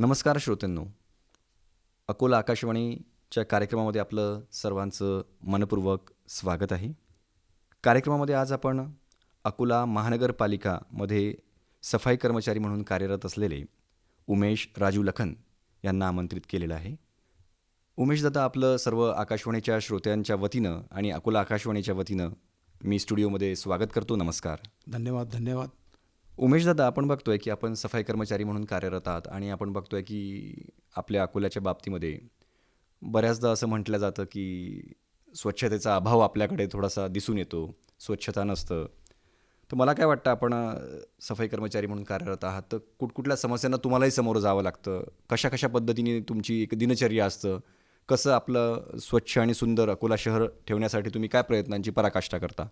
नमस्कार श्रोत्यांनो. अकोला आकाशवाणीच्या कार्यक्रमामध्ये आपलं सर्वांचं मनपूर्वक स्वागत आहे. कार्यक्रमामध्ये आज आपण अकोला महानगरपालिकामध्ये सफाई कर्मचारी म्हणून कार्यरत असलेले उमेश राजू लखन यांना आमंत्रित केलेलं आहे. उमेश दादा आपलं सर्व आकाशवाणीच्या श्रोत्यांच्या वतीनं आणि अकोला आकाशवाणीच्या वतीनं मी स्टुडिओमध्ये स्वागत करतो. नमस्कार. धन्यवाद धन्यवाद. उमेश दादा आपण बघतोय की आपण सफाई कर्मचारी म्हणून कार्यरत आहात आणि आपण बघतोय की आपल्या अकोल्याच्या बाबतीमध्ये बऱ्याचदा असं म्हटलं जातं की स्वच्छतेचा अभाव आपल्याकडे थोडासा दिसून येतो स्वच्छता नसतं. तर मला काय वाटतं आपण सफाई कर्मचारी म्हणून कार्यरत आहात तर कुठकुठल्या समस्यांना तुम्हालाही समोरं जावं लागतं? कशा कशा पद्धतीने तुमची एक दिनचर्या असतं? कसं आपलं स्वच्छ आणि सुंदर अकोला शहर ठेवण्यासाठी तुम्ही काय प्रयत्नांची पराकाष्ठा करता?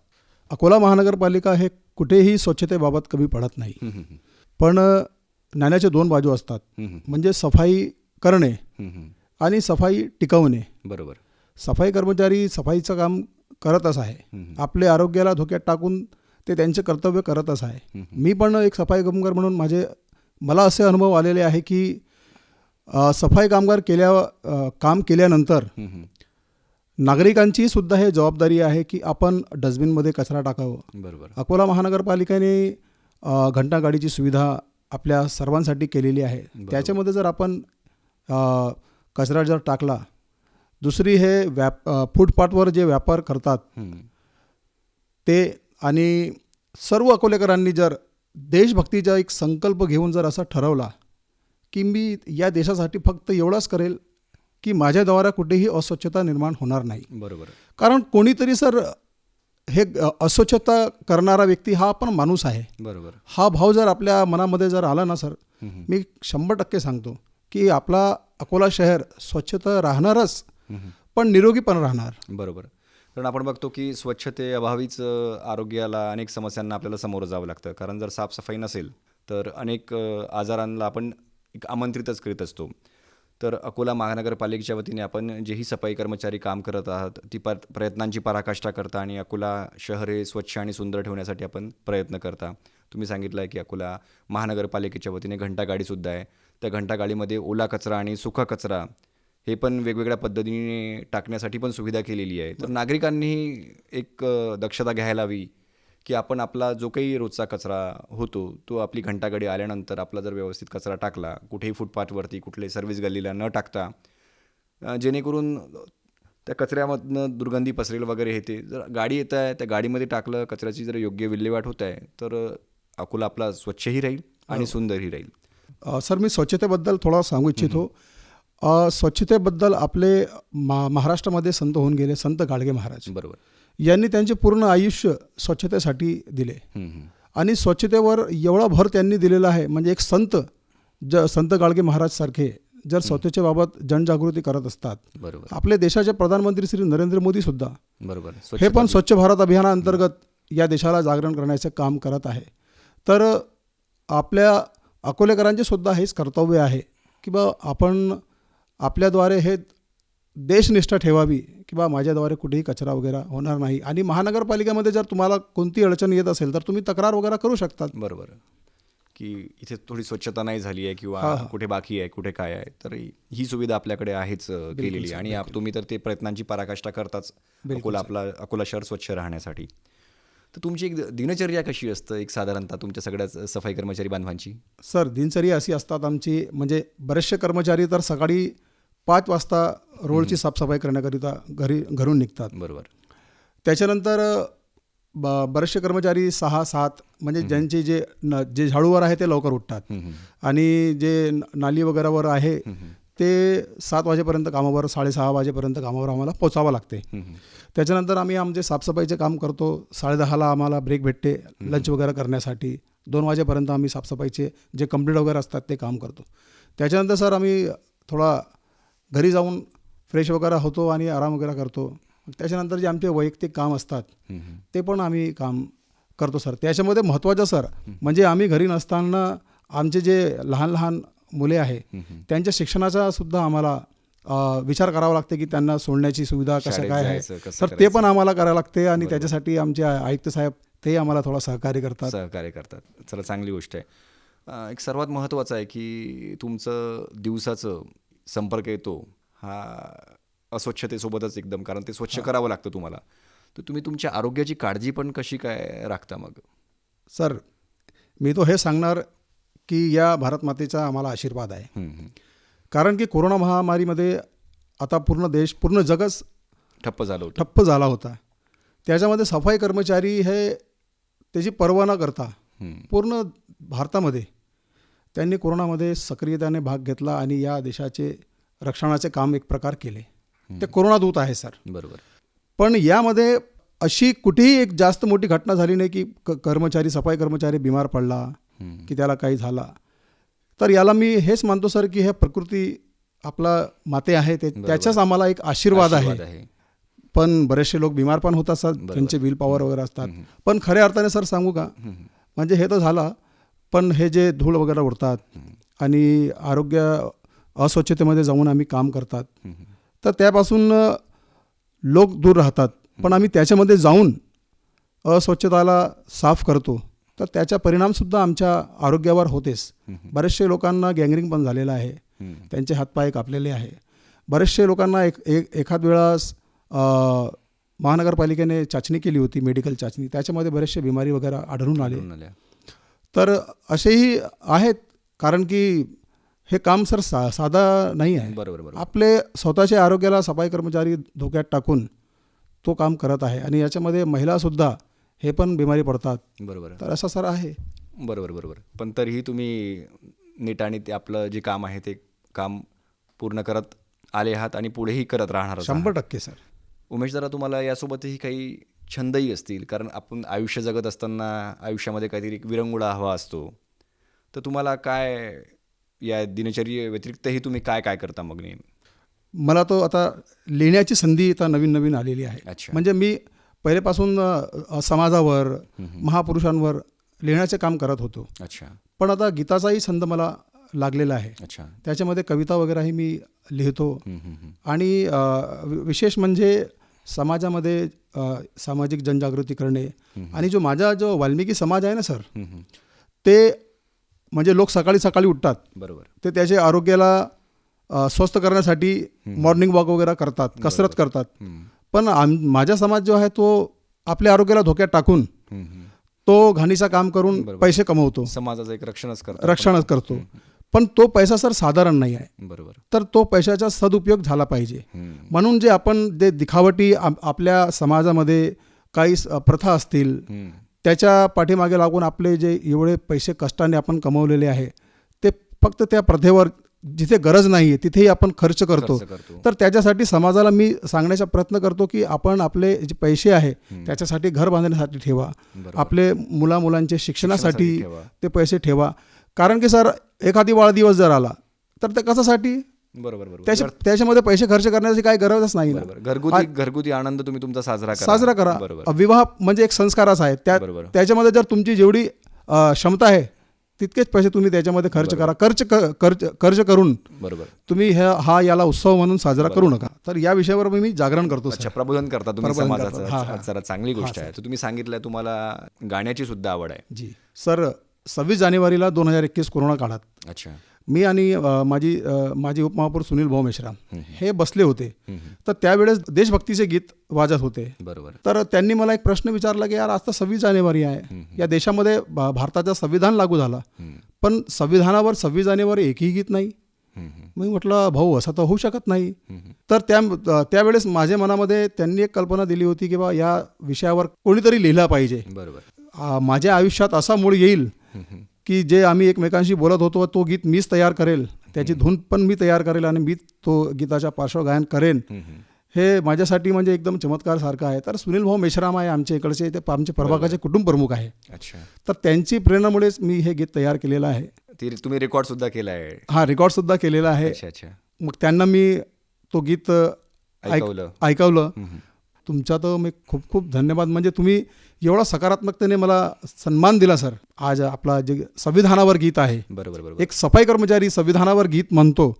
अकोला महानगरपालिका हे कुठेही स्वच्छतेबाबत कमी पडत नाही. पण नाण्याच्या दोन बाजू असतात. म्हणजे सफाई करणे. आणि सफाई टिकवणे बरोबर सफाई कर्मचारी सफाईचं काम करतच आहे आपले आरोग्याला धोक्यात टाकून ते त्यांचे कर्तव्य करतच आहे मी पण एक सफाई कामगार म्हणून माझे मला असे अनुभव आलेले आहे की सफाई कामगार केल्या काम केल्यानंतर. नागरिकांची सुद्धा हे जबाबदारी आहे की आपण डस्टबिनमध्ये कचरा टाकावं. बरोबर. अकोला महानगरपालिकेने घंटागाडीची सुविधा आपल्या सर्वांसाठी केलेली आहे. त्याच्यामध्ये जर आपण कचरा जर टाकला दुसरी हे व्याप फुटपाथवर जे व्यापार करतात. ते आणि सर्व अकोलेकरांनी जर देशभक्तीचा एक संकल्प घेऊन जर असा ठरवला की मी या देशासाठी फक्त एवढाच करेल की माझ्याद्वारा कुठेही अस्वच्छता निर्माण होणार नाही. बरोबर. कारण कोणीतरी सर हे अस्वच्छता करणारा व्यक्ती हा पण माणूस आहे. बरोबर. हा भाव जर आपल्या मनामध्ये जर आला ना सर. मी शंभर टक्के सांगतो की आपला अकोला शहर स्वच्छता राहणारच. पण निरोगी पण राहणार. बरोबर. कारण आपण बघतो की स्वच्छतेअभावीच अ, आरोग्याला अनेक समस्यांना आपल्याला सामोरं जावं लागतं. कारण जर साफसफाई नसेल तर अनेक आजारांना आपण एक आमंत्रितच करीत असतो. तर अकोला महानगरपालिकेच्या वतीने आपण जेही सफाई कर्मचारी काम करत आहात ती पर प्रयत्नांची पराकाष्ठा करता आणि अकोला शहर हे स्वच्छ आणि सुंदर ठेवण्यासाठी आपण प्रयत्न करता. तुम्ही सांगितलं आहे की अकोला महानगरपालिकेच्या वतीने घंटागाडीसुद्धा आहे. त्या घंटागाडीमध्ये ओला कचरा आणि सुका कचरा हे पण वेगवेगळ्या पद्धतीने टाकण्यासाठी पण सुविधा केलेली आहे. तर नागरिकांनीही एक दक्षता घ्यायला हवी की आपण आपला जो काही रोजचा कचरा होतो तो आपली घंटागाडी आल्यानंतर आपला जर व्यवस्थित कचरा टाकला कुठेही फुटपाथवरती कुठल्याही सर्व्हिस गल्लीला न टाकता जेणेकरून त्या कचऱ्यामधनं दुर्गंधी पसरेल वगैरे हे ते. जर गाडी येत आहे त्या गाडीमध्ये टाकलं कचऱ्याची जर योग्य विल्हेवाट होत आहे तर अकोला आपला स्वच्छही राहील आणि सुंदरही राहील. सर मी स्वच्छतेबद्दल थोडा सांगू इच्छितो. स्वच्छतेबद्दल आपले मा महाराष्ट्रामध्ये संत होऊन गेले संत गाडगे महाराज. बरोबर. यांनी त्यांचे पूर्ण आयुष्य स्वच्छतेसाठी दिले. आणि स्वच्छतेवर एवढा भर त्यांनी दिलेला आहे म्हणजे एक संत ज संत गाडगे महाराज सारखे जर स्वच्छतेबाबत जनजागृती करत असतात. बरोबर. आपले देशाचे प्रधानमंत्री श्री नरेंद्र मोदी सुद्धा बरोबर. हे पण स्वच्छ भारत अभियानाअंतर्गत या देशाला जागरण करण्याचे काम करत आहे. तर आपल्या अकोलेकरांचे सुद्धा हेच कर्तव्य आहे की बा आपण आपल्याद्वारे हे देशनिष्ठा ठेवावी की बा माझ्याद्वारे कुठेही कचरा वगैरे होणार नाही. आणि महानगरपालिकेमध्ये जर तुम्हाला कोणती अडचण येत असेल तर तुम्ही तक्रार वगैरे करू शकतात. बरोबर. की इथे थोडी स्वच्छता नाही झाली आहे किंवा. कुठे बाकी आहे कुठे काय आहे तर ही सुविधा आपल्याकडे आहेच केलेली. आणि आप- तुम्ही तर ते प्रयत्नांची पराकाष्ठा करताच अकोला आपला अकोला शहर स्वच्छ राहण्यासाठी. तर तुमची एक दिनचर्या कशी असतं एक साधारणतः तुमच्या सगळ्याच सफाई कर्मचारी बांधवांची? सर दिनचर्या अशी असतात आमची म्हणजे बरेचसे कर्मचारी तर सकाळी पाच वाजता रोडची साफसफाई करण्याकरिता घरी घरून निघतात. बरोबर. त्याच्यानंतर ब बरेचसे कर्मचारी सहा सात म्हणजे ज्यांचे जे न जे झाडूवर आहे ते लवकर उठतात. आणि जे नाली वगैरेवर आहे. ते सात वाजेपर्यंत कामावर साडेसहा वाजेपर्यंत कामावर आम्हाला पोचावं लागते. त्याच्यानंतर आम्ही आमचे साफसफाईचे काम करतो. साडेदहाला आम्हाला ब्रेक भेटते लंच वगैरे करण्यासाठी. दोन वाजेपर्यंत आम्ही साफसफाईचे जे कंप्लीट वगैरे असतात ते काम करतो. त्याच्यानंतर सर आम्ही थोडा घरी जाऊन फ्रेश वगैरे होतो आणि आराम वगैरे करतो. त्याच्यानंतर जे आमचे वैयक्तिक काम असतात. ते पण आम्ही काम करतो सर. त्याच्यामध्ये महत्त्वाचं सर म्हणजे आम्ही घरी नसताना आमचे जे लहान लहान मुले आहे. त्यांच्या शिक्षणाचा सुद्धा आम्हाला विचार करावा लागते की त्यांना सोडण्याची सुविधा कसं काय आहे. तर ते पण आम्हाला करावं लागते आणि त्याच्यासाठी आमचे आयुक्त साहेब ते आम्हाला थोडा सहकार्य करतात. सहकार्य करतात. चला चांगली गोष्ट आहे. एक सर्वात महत्त्वाचं आहे की तुमचं दिवसाचं संपर्क येतो हा अस्वच्छतेसोबतच एकदम कारण ते स्वच्छ करावं लागतं तुम्हाला. तर तुम्ही तुमच्या आरोग्याची काळजी पण कशी काय राखता मग? सर मी तो हे सांगणार की या भारत मातेचा आम्हाला आशीर्वाद आहे. कारण की कोरोना महामारीमध्ये आता पूर्ण देश पूर्ण जगच ठप्प झालं होतं. ठप्प झाला होता. त्याच्यामध्ये सफाई कर्मचारी हे त्याची पर्वा न करता. पूर्ण भारतामध्ये त्यांनी कोरोनामध्ये सक्रियतेने भाग घेतला आणि या देशाचे रक्षणाचे काम एक प्रकार केले. ते कोरोना दूत आहे सर. बरोबर. पण यामध्ये अशी कुठेही एक जास्त मोठी घटना झाली नाही की कर्मचारी सफाई कर्मचारी बिमार पडला. की त्याला काही झाला. तर याला मी हेच मानतो सर की हे प्रकृती आपला माते आहे ते त्याचाच आम्हाला एक आशीर्वाद आहे. पण बरेचसे लोक बिमार पण होत असतात त्यांचे विल पॉवर वगैरे असतात. पण खऱ्या अर्थाने सर सांगू का. म्हणजे हे तर झालं. पण हे जे धूळ वगैरे उडतात आणि आरोग्य अस्वच्छतेमध्ये जाऊन आम्ही काम करतात तर त्यापासून लोक दूर राहतात. पण आम्ही त्याच्यामध्ये जाऊन अस्वच्छताला साफ करतो. तर त्याचा परिणामसुद्धा आमच्या आरोग्यावर होतेच. बरेचसे लोकांना गँगरिंग पण झालेलं आहे. त्यांचे हातपाय कापलेले आहे. बरेचसे लोकांना एक एक एखाद वेळास महानगरपालिकेने चाचणी केली होती मेडिकल चाचणी. त्याच्यामध्ये बरेचसे बिमारी वगैरे आढळून आले. तर असेही आहेत कारण की हे काम सर सा साधा नाही आहे. बरोबर बरोबर. आपले स्वतःच्या आरोग्याला सफाई कर्मचारी धोक्यात टाकून तो काम करत आहे आणि याच्यामध्ये महिलासुद्धा हे पण बिमारी पडतात. बरोबर. तर असं सर आहे. बरोबर बरोबर. पण तरीही तुम्ही नीट आणि ते आपलं जे काम आहे ते काम पूर्ण करत आले आहात आणि पुढेही करत राहणार शंभर टक्के सर. उमेश जरा तुम्हाला यासोबतही काही छंदही असतील. कारण आपण आयुष्य जगत असताना आयुष्यामध्ये काहीतरी एक विरंगुळा हवा असतो. तर तुम्हाला काय या दिनचर्ये व्यतिरिक्तही तुम्ही काय काय करता मग नेहमी मला तो आता लिहिण्याची संधी आता नवीन नवीन आलेली आहे. म्हणजे मी पहिलेपासून समाजावर महापुरुषांवर लिहिण्याचे काम करत होतो. अच्छा. पण आता गीताचाही छंद मला लागलेला आहे. अच्छा. त्याच्यामध्ये कविता वगैरेही मी लिहितो. आणि विशेष म्हणजे समाजामध्ये सामाजिक जनजागृती करणे आणि जो माझा जो वाल्मिकी समाज आहे ना सर. ते म्हणजे लोक सकाळी सकाळी उठतात. बरोबर. ते त्याच्या आरोग्याला स्वस्थ करण्यासाठी मॉर्निंग वॉक वगैरे करतात कसरत करतात. पण माझा समाज जो आहे तो आपल्या आरोग्याला धोक्यात टाकून. तो घाणीचं काम करून पैसे कमवतो. समाजाचं एक रक्षणच करतो. रक्षणच करतो. पण तो पैसा सर साधारण नाही आहे. बरोबर. तर तो पैशाचा सदुपयोग झाला पाहिजे. म्हणून जे आपण जे दिखावटी आप- आपल्या समाजामध्ये काही स- प्रथा असतील. त्याच्या पाठीमागे लागून आपले जे एवढे पैसे कष्टाने आपण कमवलेले आहे ते फक्त त्या प्रथेवर जिथे गरज नाही आहे तिथेही आपण खर्च करतो खर्च करतो. तर त्याच्यासाठी समाजाला मी सांगण्याचा प्रयत्न करतो की आपण आपले जे पैसे आहे त्याच्यासाठी घर बांधण्यासाठी ठेवा. बरोबर. आपले मुला मुलांचे शिक्षणासाठी शिक्षणासाठी ठेवा. ते पैसे ठेवा. कारण की सर एखादी वाढदिवस जर आला तर ते कशासाठी? बरोबर बरोबर. त्याच्या त्याच्यामध्ये पैसे खर्च करण्याची काही गरजच नाही ना. बरोबर. घरगुती घरगुती आनंद तुम्ही तुमचा साजरा करा. साजरा करा. बरोबर. विवाह म्हणजे एक संस्कारच आहे. त्या बरोबर. त्याच्यामध्ये जर तुमची जेवढी अ, क्षमता आहे तितकेच पैसे तुम्ही त्याच्यामध्ये खर्च करा. खर्च क- खर्च खर्च करून बरोबर. तुम्ही ह्या हा याला उत्सव म्हणून साजरा करू नका. तर या विषयावर मी जागरण करतो अच्छा प्रबोधन करता तुम्ही प्रबोधन समाजाचं. हा. जरा चांगली गोष्ट आहे. तर तुम्ही सांगितलं तुम्हाला गाण्याची सुद्धा आवड आहे. जी. सर सव्वीस जानेवारीला दोन हजार एकवीस कोरोना काळात. अच्छा. मी आणि माझी माजी उपमहापौर सुनील भाऊ मेश्राम हे बसले होते. तर त्यावेळेस देशभक्तीचे गीत वाजत होते. बरोबर. तर त्यांनी मला एक प्रश्न विचारला की यार आज तर सव्वीस जानेवारी आहे. या देशामध्ये भारताचं संविधान लागू झाला. पण संविधानावर सव्वीस जानेवारी एकही गीत नाही. मी म्हटलं भाऊ असं तर होऊ शकत नाही. तर त्या त्यावेळेस माझ्या मनामध्ये त्यांनी एक कल्पना दिली होती की बा या विषयावर कोणीतरी लिहिला पाहिजे. बरोबर. माझ्या आयुष्यात असा मूळ येईल. की जे आम्ही एकमेकांशी बोलत होतो तो गीत मीच तयार करेल. त्याची धून पण मी तयार करेल आणि मी तो गीताच्या पार्श्वगायन करेन. हे माझ्यासाठी म्हणजे एकदम चमत्कार सारखं आहे. तर सुनील भाऊ मेश्राम आहे आमच्या इकडचे ते आमचे प्रभागाचे कुटुंब प्रमुख आहे. अच्छा. तर त्यांची प्रेरणेमुळेच मी हे गीत तयार केलेलं आहे. ती तुम्ही रेकॉर्ड सुद्धा केला आहे. हा रेकॉर्डसुद्धा केलेला आहे. अच्छा अच्छा. मग त्यांना मी तो गीत ऐक- ऐकवलं. ऐकवलं. तुमचा तर मी खूप खूप धन्यवाद. म्हणजे तुम्ही एवढा सकारात्मकतेने मला सन्मान दिला सर. आज आपला जे संविधानावर गीत आहे बरोबर बरोबर. एक सफाई कर्मचारी संविधानावर गीत म्हणतो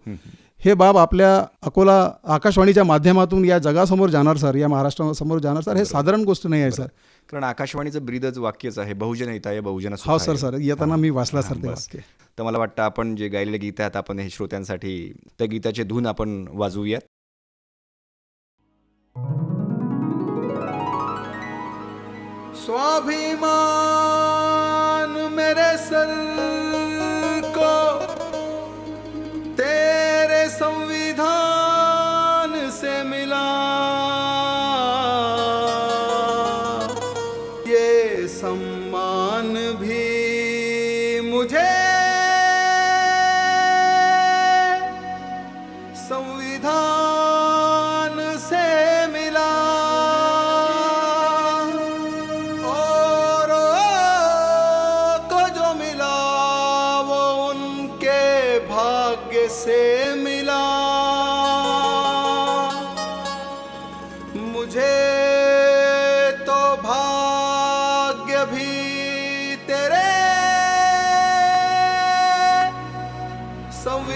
हे बाब आपल्या अकोला आकाशवाणीच्या माध्यमातून या जगासमोर जाणार सर. या महाराष्ट्रासमोर जाणार सर. हे साधारण गोष्ट नाही आहे सर. कारण आकाशवाणीचं ब्रीदच वाक्यच आहे बहुजन हिताय बहुजन हो. Sir sir. येताना मी वाचला सर ते. वाक्य. तर मला वाटतं आपण जे गायलेले गीत आहेत आपण हे श्रोत्यांसाठी त्या गीताचे धून आपण वाजवूयात. स्वाभिमान मेरे सर।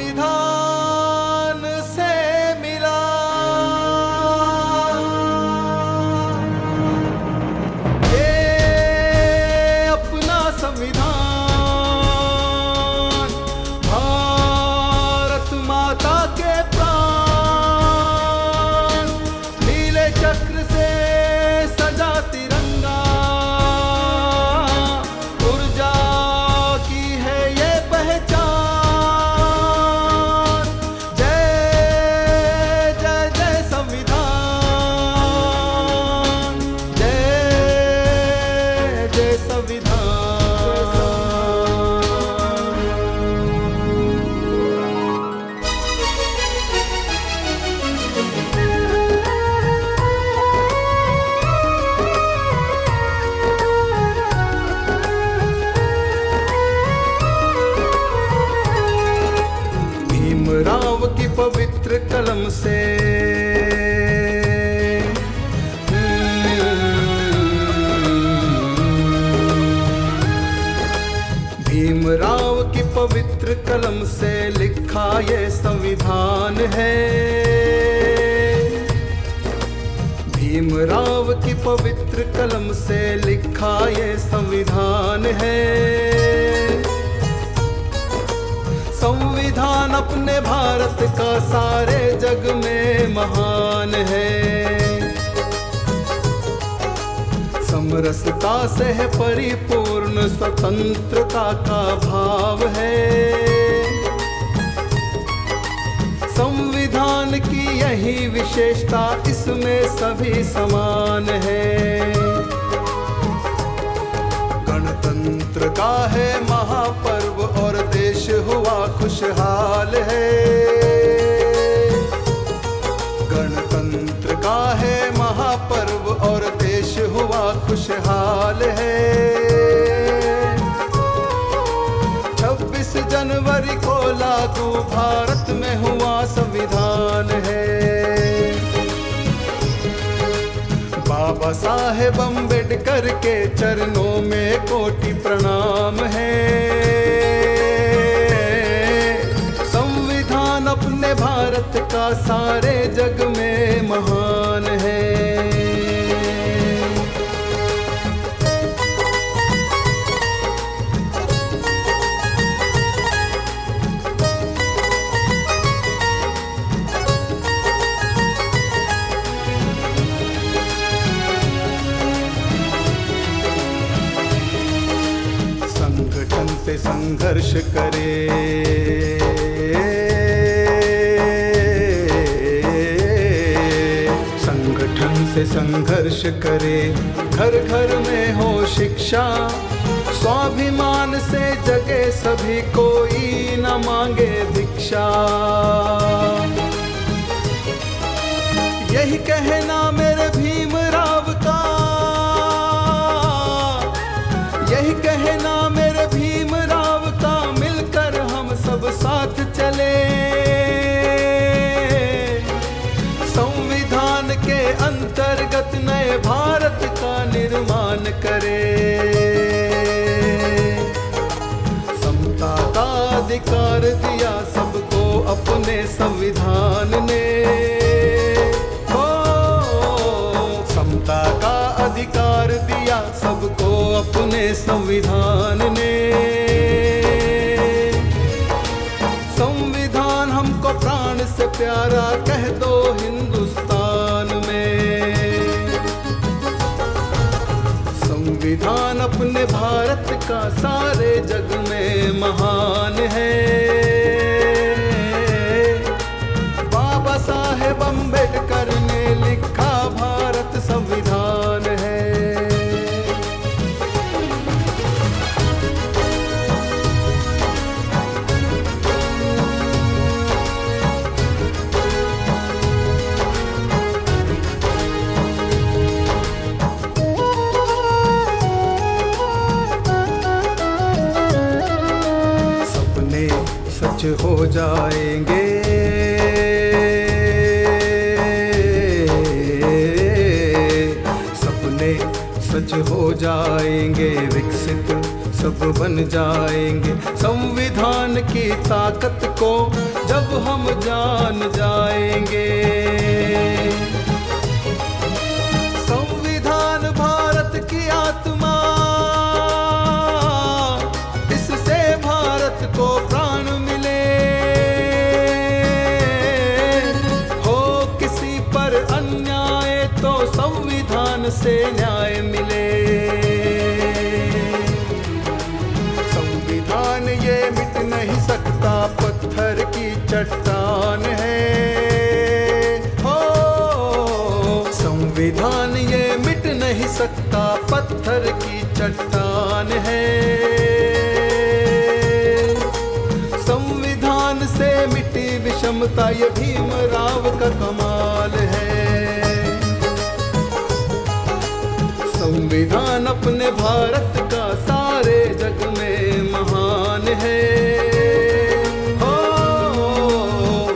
संविधान कलम से लिखा ये संविधान है। भीमराव की पवित्र कलम से लिखा ये संविधान है। संविधान अपने भारत का सारे जग में महान है। समरसता से है परिपूर्ण स्वतंत्रता का भाव है? संविधान की यही विशेषता इसमें सभी समान है। गणतंत्र का है महापर्व और देश हुआ खुशहाल है। जनवरी को लागू, भारत में हुआ संविधान है। बाबा साहेब अंबेडकर के चरणों में कोटि प्रणाम है। संविधान अपने भारत का सारे जग में महान है संघर्ष करे। संगठन से संघर्ष करे। घर घर में हो शिक्षा। स्वाभिमान से जगे सभी कोई न मांगे भिक्षा। यही कहना मेरे ने संविधान ने। हो समता का अधिकार दिया सबको अपने संविधान जाएँगे। सपने सच हो जाएँगे, विकसित सब बन जाएँगे। संविधान की ताकत को जब हम जान जाएँगे। से न्याय मिले। संविधान ये मिट नहीं सकता, पत्थर की चट्टान है। हो, संविधान ये मिट नहीं सकता, पत्थर की चट्टान है। संविधान से मिटी विषमता, ये भीमराव का कमाल है। संविधान अपने भारत का सारे जग में महान है। हो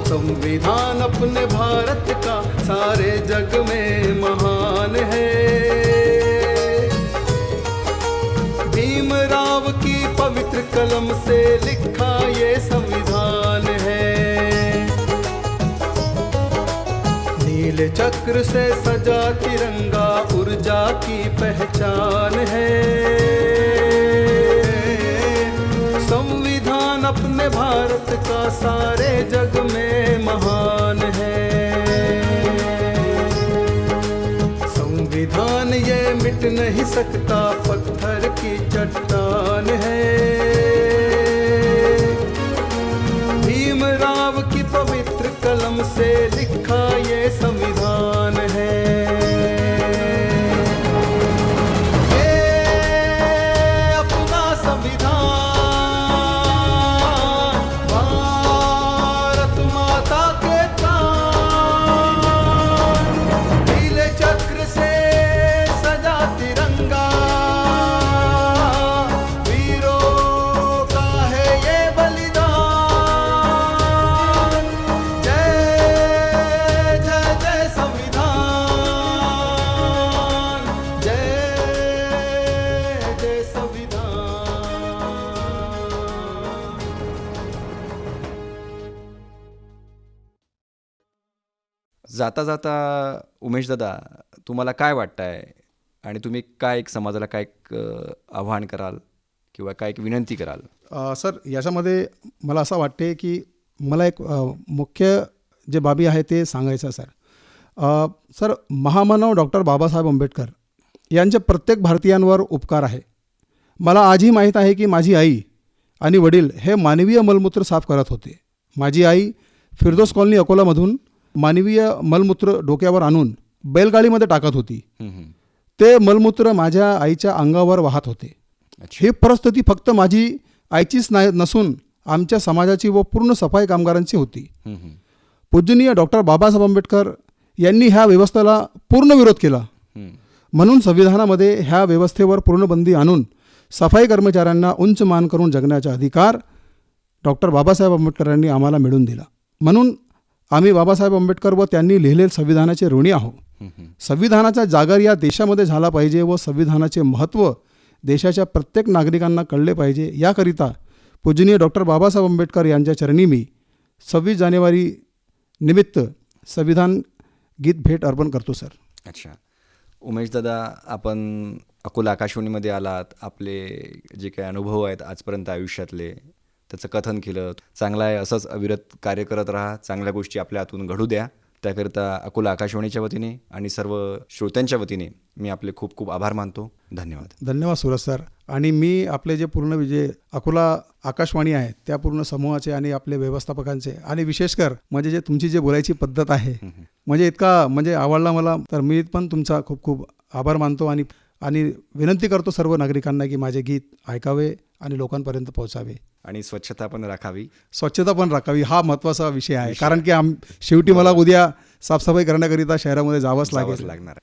संविधान अपने भारत का सारे जग में महान है। भीमराव की पवित्र कलम से लिखा ये संविधान है। नील चक्र से सजा तिरंगा ऊर्जा की पहचान। जाता जाता उमेश दादा तुम्हाला काय वाटत आहे आणि तुम्ही काय एक समाजाला काय एक आव्हान कराल किंवा काय एक विनंती कराल? सर याच्यामध्ये मला असं वाटते की मला एक मुख्य जे बाबी आहे ते सांगायचं सर. सर महामानव डॉक्टर बाबासाहेब आंबेडकर यांचे प्रत्येक भारतीयांवर उपकार आहे. मला आजही माहीत आहे की माझी आई आणि वडील हे मानवीय मलमूत्र साफ करत होते. माझी आई फिरदोस कॉलनी अकोलामधून मानवीय मलमूत्र डोक्यावर आणून बैलगाडीमध्ये टाकत होती. ते मलमूत्र माझ्या आईच्या अंगावर वाहत होते ही परिस्थिती फक्त माझी आईचीच नाही नसून आमच्या समाजाची व पूर्ण सफाई कामगारांची होती. पूजनीय डॉक्टर बाबासाहेब आंबेडकर यांनी ह्या व्यवस्थेला पूर्ण विरोध केला. म्हणून संविधानामध्ये ह्या व्यवस्थेवर पूर्ण बंदी आणून सफाई कर्मचाऱ्यांना उंच मान करून जगण्याचा अधिकार डॉक्टर बाबासाहेब आंबेडकरांनी आम्हाला मिळवून दिला म्हणून आम्ही बाबासाहेब आंबेडकर व त्यांनी लिहिलेले संविधानाचे ऋणी आहोत. संविधानाचा जागर या देशामध्ये झाला पाहिजे व संविधानाचे महत्त्व देशाच्या प्रत्येक नागरिकांना कळले पाहिजे. याकरिता पूजनीय डॉक्टर बाबासाहेब आंबेडकर यांच्या चरणी मी सव्वीस जानेवारी निमित्त संविधान गीत भेट अर्पण करतो सर. अच्छा. उमेश दादा आपण अकोला आकाशवाणीमध्ये आलात. आपले जे काही अनुभव आहेत आजपर्यंत आयुष्यातले त्याचं कथन केलं. चांगलं आहे असंच अविरत कार्य करत राहा. चांगल्या गोष्टी आपल्या हातून घडू द्या. त्याकरिता अकोला आकाशवाणीच्या वतीने आणि सर्व श्रोत्यांच्या वतीने मी आपले खूप खूप आभार मानतो. धन्यवाद. धन्यवाद सुरज सर. आणि मी आपले जे पूर्ण जे अकोला आकाशवाणी आहे त्या पूर्ण समूहाचे आणि आपले व्यवस्थापकांचे आणि विशेषकर म्हणजे जे तुमची जे बोलायची पद्धत आहे म्हणजे इतका म्हणजे आवडला मला. तर मी पण तुमचा खूप खूप आभार मानतो आणि आणि विनंती करतो सर्व नागरिकांना की माझे गीत ऐकावे आणि लोकांपर्यंत पोहोचावे. आणि स्वच्छता पण राखावी. स्वच्छता पण राखावी हा महत्त्वाचा विषय आहे. कारण की आम शेवटी मला उद्या साफसफाई करण्याकरिता शहरामध्ये जावंच लागेल. लागणार